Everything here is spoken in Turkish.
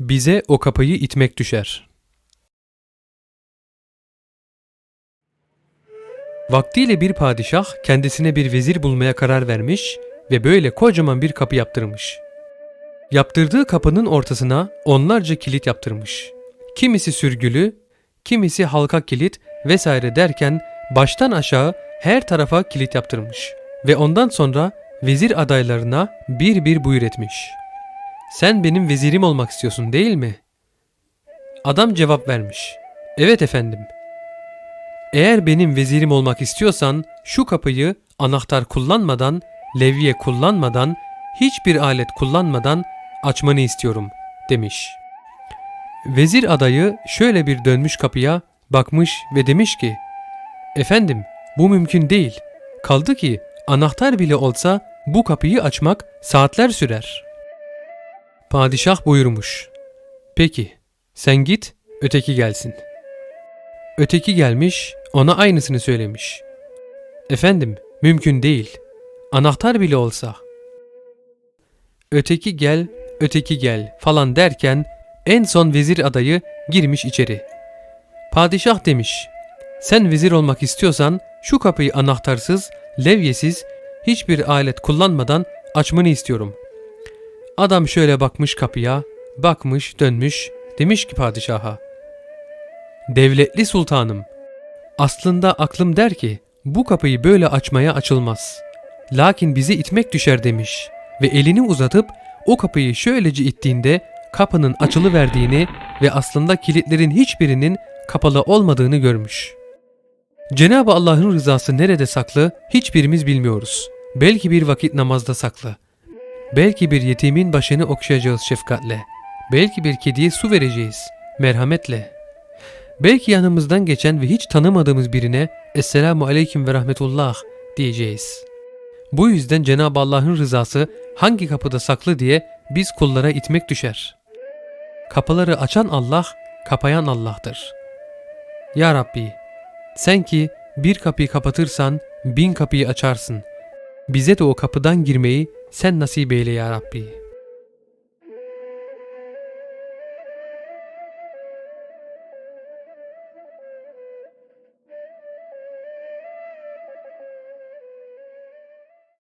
Bize o kapıyı itmek düşer. Vaktiyle bir padişah kendisine bir vezir bulmaya karar vermiş ve böyle kocaman bir kapı yaptırmış. Yaptırdığı kapının ortasına onlarca kilit yaptırmış. Kimisi sürgülü, kimisi halka kilit vesaire derken baştan aşağı her tarafa kilit yaptırmış. Ve ondan sonra vezir adaylarına bir bir buyur etmiş. Sen benim vezirim olmak istiyorsun değil mi? Adam cevap vermiş. Evet efendim. Eğer benim vezirim olmak istiyorsan şu kapıyı anahtar kullanmadan, levye kullanmadan, hiçbir alet kullanmadan açmanı istiyorum demiş. Vezir adayı şöyle bir dönmüş kapıya, bakmış ve demiş ki Efendim bu mümkün değil. Kaldı ki anahtar bile olsa bu kapıyı açmak saatler sürer. Padişah buyurmuş. Peki sen git öteki gelsin. Öteki gelmiş ona aynısını söylemiş. Efendim mümkün değil. Anahtar bile olsa. Öteki gel, öteki gel falan derken en son vezir adayı girmiş içeri. Padişah demiş. Sen vezir olmak istiyorsan şu kapıyı anahtarsız, levyesiz, hiçbir alet kullanmadan açmanı istiyorum. Adam şöyle bakmış kapıya, bakmış, dönmüş, demiş ki padişaha. Devletli sultanım, aslında aklım der ki bu kapıyı böyle açmaya açılmaz. Lakin bize itmek düşer demiş ve elini uzatıp o kapıyı şöylece ittiğinde kapının açılı verdiğini ve aslında kilitlerin hiçbirinin kapalı olmadığını görmüş. Cenab-ı Allah'ın rızası nerede saklı hiçbirimiz bilmiyoruz. Belki bir vakit namazda saklı. Belki bir yetimin başını okşayacağız şefkatle. Belki bir kediye su vereceğiz merhametle. Belki yanımızdan geçen ve hiç tanımadığımız birine Esselamu Aleyküm ve Rahmetullah diyeceğiz. Bu yüzden Cenab-ı Allah'ın rızası hangi kapıda saklı diye biz kullara itmek düşer. Kapıları açan Allah, kapayan Allah'tır. Ya Rabbi, sen ki bir kapıyı kapatırsan bin kapıyı açarsın. Bize de o kapıdan girmeyi sen nasip eyle ya Rabbi.''